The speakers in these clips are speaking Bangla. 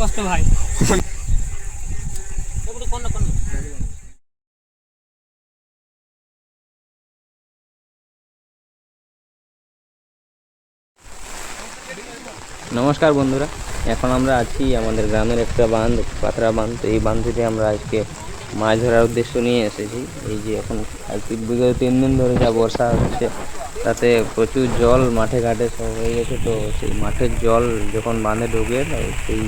কষ্ট ভাই। নমস্কার বন্ধুরা এখন আমরা আছি আমাদের গ্রামের একটা বাঁধ পাথরা বাঁধ। তো এই বাঁধটিতে আমরা আজকে মাছ ধরার উদ্দেশ্য নিয়ে এসেছি। এই যে এখন বিগত তিন দিন ধরে যা বর্ষা হচ্ছে তাতে প্রচুর জল মাঠে ঘাটে সব হয়ে গেছে। তো সেই মাঠের জল যখন বাঁধে ঢোকে সেই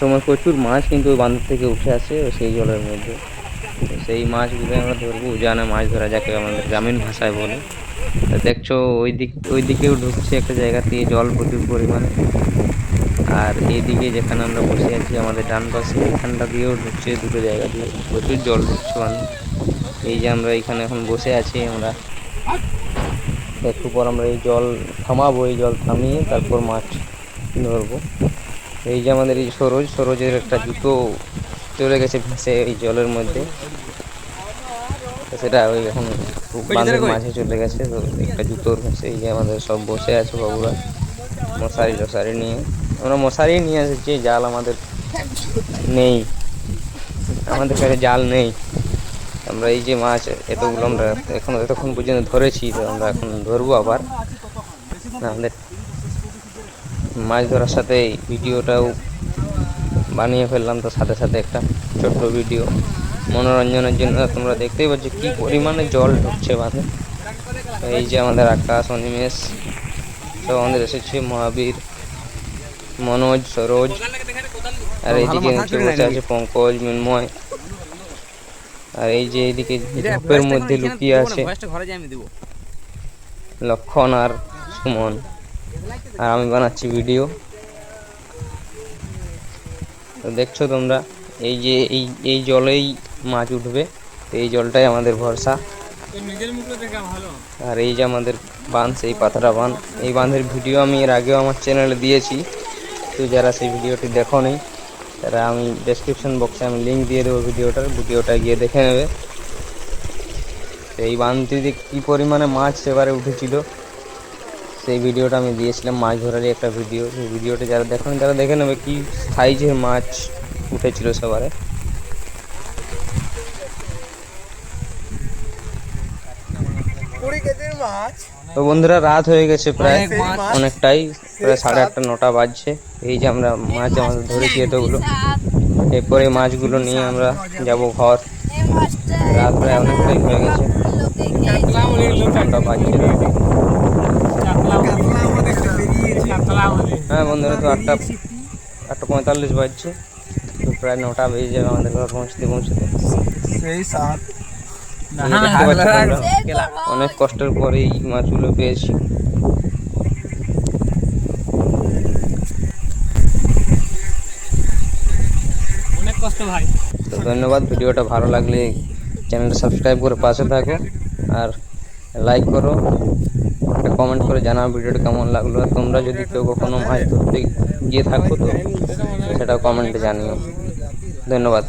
সময় প্রচুর মাছ কিন্তু বাঁধ থেকে উঠে আসে সেই জলের মধ্যে। সেই মাছগুলো আমরা ধরবো উজানে মাছ ধরা যাকে আমাদের গ্রামীণ ভাষায় বলে। তা দেখছ ওই দিক ওই দিকেও ঢুকছে একটা জায়গা দিয়ে জল প্রচুর পরিমাণে। আর এইদিকে যেখানে আমরা বসে আছি আমাদের ডান পাশে এখানটা দিয়েও ঢুকছে দুটো জায়গা দিয়ে প্রচুর জল ঢুকছে মানে এই যে আমরা এখানে এখন বসে আছি আমরা। একটু পর আমরা এই জল থামাবো, এই জল থামিয়ে তারপর মাছ ধরবো। এই যে আমাদের এই সরোজ সরোজের একটা জুতো চলে গেছে ভেসে এই জলের মধ্যে। সেটা ওই এখন বাঁধের মাঝে চলে গেছে তো একটা জুতোর ভেসে এই যে আমাদের সব বসে আছে বাবুরা মশারি টশারি নিয়ে। আমরা মশারি নিয়ে এসেছি জাল আমাদের নেই। আমাদের কাছে জাল নেই। আমরা এই যে মাছ এতগুলো আমরা এখন এতক্ষণ পর্যন্ত ধরেছি তো আমরা এখন ধরবো আবার। আমাদের মাছ ধরার সাথে ভিডিওটাও বানিয়ে ফেললাম তো সাথে সাথে একটা ছোট্ট ভিডিও। মনোরঞ্জনের জন্য তোমরা দেখতেই পাচ্ছ কি পরিমাণে জল ঢুকছে বাঁধে। এই যে আমাদের আকাশ অনিমেষ তো আমাদের এসেছে মহাবীর মনোজ সরোজ আর এইদিকে নিচে বসে আছে পঙ্কজ মৃন্ময়। আর এই যে এইদিকে ঝোপের মধ্যে লুকিয়ে আছে লক্ষণ আর সুমন। আর আমি বানাচ্ছি ভিডিও। তো দেখছ তোমরা, এই যে, এই এই জলেই মাছ উঠবে, তো এই জলটাই আমাদের ভরসা। আর এই যে আমাদের বাঁধ, সেই পাথরা বাঁধ। এই বাঁধের ভিডিও আমি এর আগেও আমার চ্যানেলে দিয়েছি। তো যারা সেই ভিডিওটি দেখো নি তারা আমি ডেসক্রিপশন বক্সে আমি লিঙ্ক দিয়ে দেবো ভিডিওটার ভিডিওটা গিয়ে দেখে নেবে। এই বাঁধটিতে কী পরিমাণে মাছ সেবারে উঠেছিল সেই ভিডিওটা আমি দিয়েছিলাম মাছ ধরারই একটা ভিডিও। সেই ভিডিওটা যারা দেখো নি তারা দেখে নেবে কী সাইজের মাছ উঠেছিল সেবারে। তো বন্ধুরা রাত হয়ে গেছে প্রায় অনেকটাই। প্রায় সাড়ে আটটা নটা বাজছে। এই যে আমরা মাছ আমাদের ধরেছি এতগুলো। এরপরে মাছগুলো নিয়ে আমরা যাব ঘর। রাত প্রায় অনেকটাই হয়ে গেছে। নটা বাজছে। রাত। হ্যাঁ বন্ধুরা তো আটটা আটটা পঁয়তাল্লিশ বাজছে। তো প্রায় নটা বেজে যাবে আমাদের ঘর পৌঁছতে পৌঁছতে। সেই সাত। এই যে দেখতে পাচ্ছ তোমরা, অনেক কষ্টের পরে এই মাছগুলো পেয়েছি। অনেক কষ্ট ভাই। তো ধন্যবাদ ভিডিওটা ভালো লাগলে চ্যানেলটা সাবস্ক্রাইব করে পাশে থাকো আর লাইক করো। কমেন্ট করে জানাও ভিডিওটা কেমন লাগল। আর তোমরা যদি কেউ কখনো মাছ ধরতে গিয়ে থাকো তো, সেটাও কমেন্টে জানিও। ধন্যবাদ।